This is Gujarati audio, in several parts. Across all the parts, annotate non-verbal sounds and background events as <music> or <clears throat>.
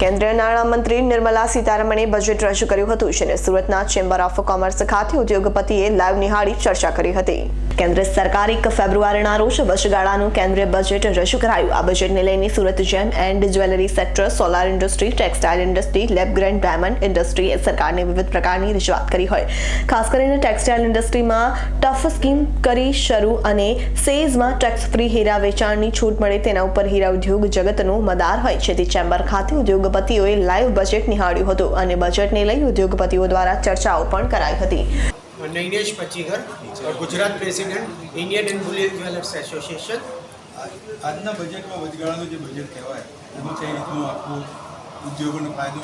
કેન્દ્રીય નાણામંત્રી નિર્મલા સીતારમણે બજેટ રજૂ કર્યું હતું. જેને સુરતના ચેમ્બર ઓફ કોમર્સ ખાતે ઉદ્યોગપતિએ લાઈવ નિહાળી ચર્ચા કરી હતી. કેન્દ્ર સરકાર એક ફેબ્રુઆરીના રોજ વર્ષગાળાનું કેન્દ્રીય બજેટ રજૂ કરાયું. આ બજેટને લઈને Surat gem and jewellery sector, solar industry, textile industry, lab grown diamond ઇન્ડસ્ટ્રીએ સરકારને વિવિધ પ્રકારની રજૂઆત કરી હોય. ખાસ કરીને ટેક્સટાઇલ ઇન્ડસ્ટ્રીમાં ટફ સ્કીમ કરી શરૂ અને સેઝમાં ટેક્સ ફ્રી હીરા વેચાણની છૂટ મળે તેના ઉપર હીરા ઉદ્યોગ જગતનો મદાર હોય છે. તે ચેમ્બર ખાતે ઉદ્યોગપતિઓએ લાઈવ બજેટ નિહાળ્યું હતું અને બજેટને લઈ ઉદ્યોગપતિઓ દ્વારા ચર્ચાઓ પણ કરાઈ હતી. Nainesh Pachigar Gujarat president, Indian and bullion jewellers association. આજના બજેટમાં વચગાળાનું જે બજેટ કહેવાય, એમાં કઈ રીતનું આખું ઉદ્યોગોને ફાયદો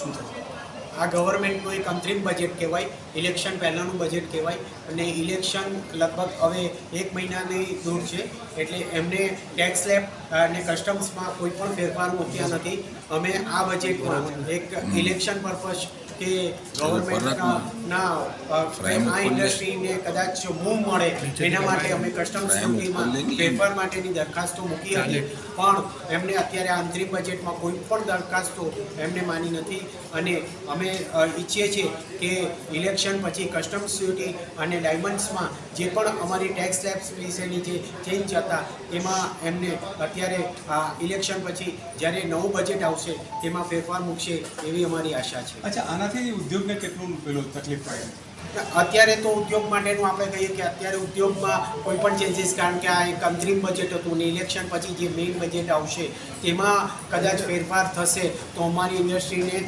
શું થશે? આ ગવર્મેન્ટનું એક અંતરિમ બજેટ કહેવાય ઇલેક્શન પહેલાંનું બજેટ કહેવાય અને ઇલેક્શન લગભગ હવે એક મહિનાની દૂર છે એટલે એમને ટેક્સ લેબ અને કસ્ટમ્સમાં કોઈ પણ ફેરફાર મૂક્યા નથી. અમે આ બજેટમાં એક ઇલેક્શન પર્પઝ કે ગવર્મેન્ટના આ ઇન્ડસ્ટ્રીને કદાચ મૂવ મળે એના માટે અમે કસ્ટમ્સ ડ્યુટીમાં ફેરફાર માટેની દરખાસ્તો મૂકી હતી. પણ એમને અત્યારે આંતરિક બજેટમાં કોઈ પણ દરખાસ્તો એમને માની નથી અને અમે અ, ઈચ્છીએ છીએ કે ઇલેક્શન પછી કસ્ટમ્સ ડ્યુટી અને ડાયમંડ્સમાં જે પણ અમારી ટેક્સ સ્લેબ્સ વિશેની જે ચેન્જ હતા એમાં એમને અત્યારે આ ઇલેક્શન પછી જ્યારે નવું બજેટ આવશે તેમાં ફેરફાર મૂકશે એવી અમારી આશા છે. અચ્છા આનાથી ઉદ્યોગને કેટલું પેલું તકલીફ પડે? અત્યારે તો ઉદ્યોગ માટેનું આપણે કહીએ કે અત્યારે ઉદ્યોગમાં કોઈ પણ ચેન્જીસ કારણ કે આ એક અંતરિમ બજેટ હતું ને ઇલેક્શન પછી જે મેઇન બજેટ આવશે તેમાં કદાચ ફેરફાર થશે તો અમારી ઇન્ડસ્ટ્રીને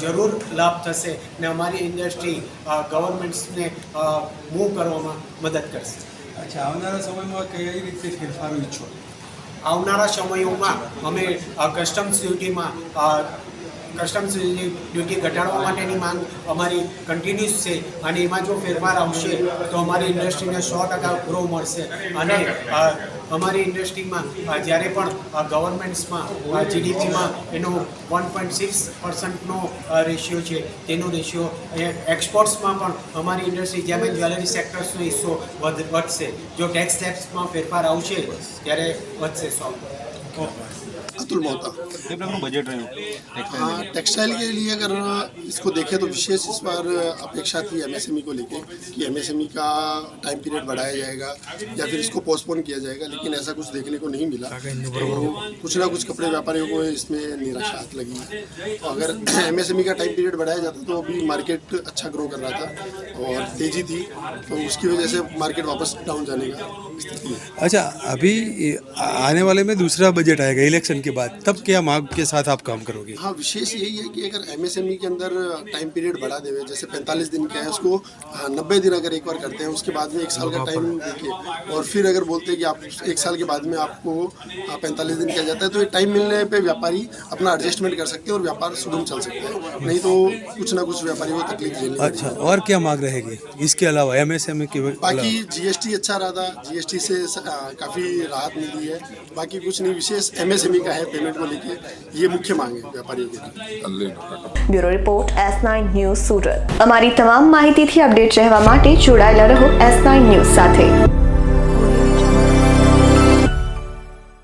જરૂર લાભ થશે ને અમારી ઇન્ડસ્ટ્રી ગવર્મેન્ટ્સને મૂવ કરવામાં મદદ કરશે. અચ્છા આવનારા સમયમાં કઈ રીતે ફેરફારો ઈચ્છો? આવનારા સમયોમાં અમે કસ્ટમ્સ ડ્યુટીમાં કસ્ટમ્સ ડ્યુટી ઘટાડવા માટેની માંગ અમારી કન્ટિન્યુઅસ છે અને એમાં જો ફેરફાર આવશે તો અમારી ઇન્ડસ્ટ્રીને સો ટકા ગ્રો મળશે. અને અમારી ઇન્ડસ્ટ્રીમાં જ્યારે પણ ગવર્મેન્ટ્સમાં જીડીપીમાં એનો વન પોઈન્ટ સિક્સ પર્સન્ટનો રેશિયો છે, તેનો રેશિયો એક્સપોર્ટ્સમાં પણ અમારી ઇન્ડસ્ટ્રી જેમ જ્વેલરી સેક્ટર્સનો હિસ્સો વધ, વધશે. જો ટેક્સ લેબ્સમાં ફેરફાર આવશે, ત્યારે વધશે સો. अतुल मोहता बजट हाँ? टेक्सटाइल के लिए। अगर इसको देखें तो विशेष इस बार अपेक्षा थी एमएसएमई को लेके कि एमएसएमई का टाइम पीरियड बढ़ाया जाएगा या फिर इसको पोस्टपोन किया जाएगा लेकिन ऐसा कुछ देखने को नहीं मिला। तो कुछ ना कुछ कपड़े व्यापारियों को इसमें निराशा हाथ लगी। तो अगर <clears throat> एम का टाइम पीरियड बढ़ाया जाता तो अभी मार्केट अच्छा ग्रो कर रहा था और तेज़ी थी तो उसकी वजह से मार्केट वापस डाउन जाने का अच्छा अभी आने वाले में दूसरा बजट आएगा इलेक्शन के बाद तब क्या मांग के साथ आप काम करोगे? हाँ विशेष यही है कि अगर एमएसएमई के अंदर टाइम पीरियड बढ़ा देवे जैसे 45 दिन का है उसको नब्बे दिन अगर एक बार करते हैं उसके बाद में एक साल का टाइम देखिए और फिर अगर बोलते हैं कि आप एक साल के बाद में आपको पैंतालीस दिन किया जाता है तो ये टाइम मिलने पे व्यापारी अपना एडजस्टमेंट कर सकते हैं और व्यापार सुगम चल सकता है। नहीं तो कुछ ना कुछ व्यापारी को तकलीफ़ झेलनी अच्छा और क्या मांग रहेगी? इसके अलावा एमएसएमई के अलावा? बाकी जीएसटी अच्छा रहा था जीएसटी से काफ़ी राहत मिली है। बाकी कुछ नहीं विशेष एमएसएमई का है पेमेंट को लेके ये मुख्य मांग है व्यापारियों की bureau report S nine news Surat અમારી તમામ માહિતીથી અપડેટ રહેવા માટે જોડાયેલા રહો એસ નાઇન ન્યૂઝ સાથે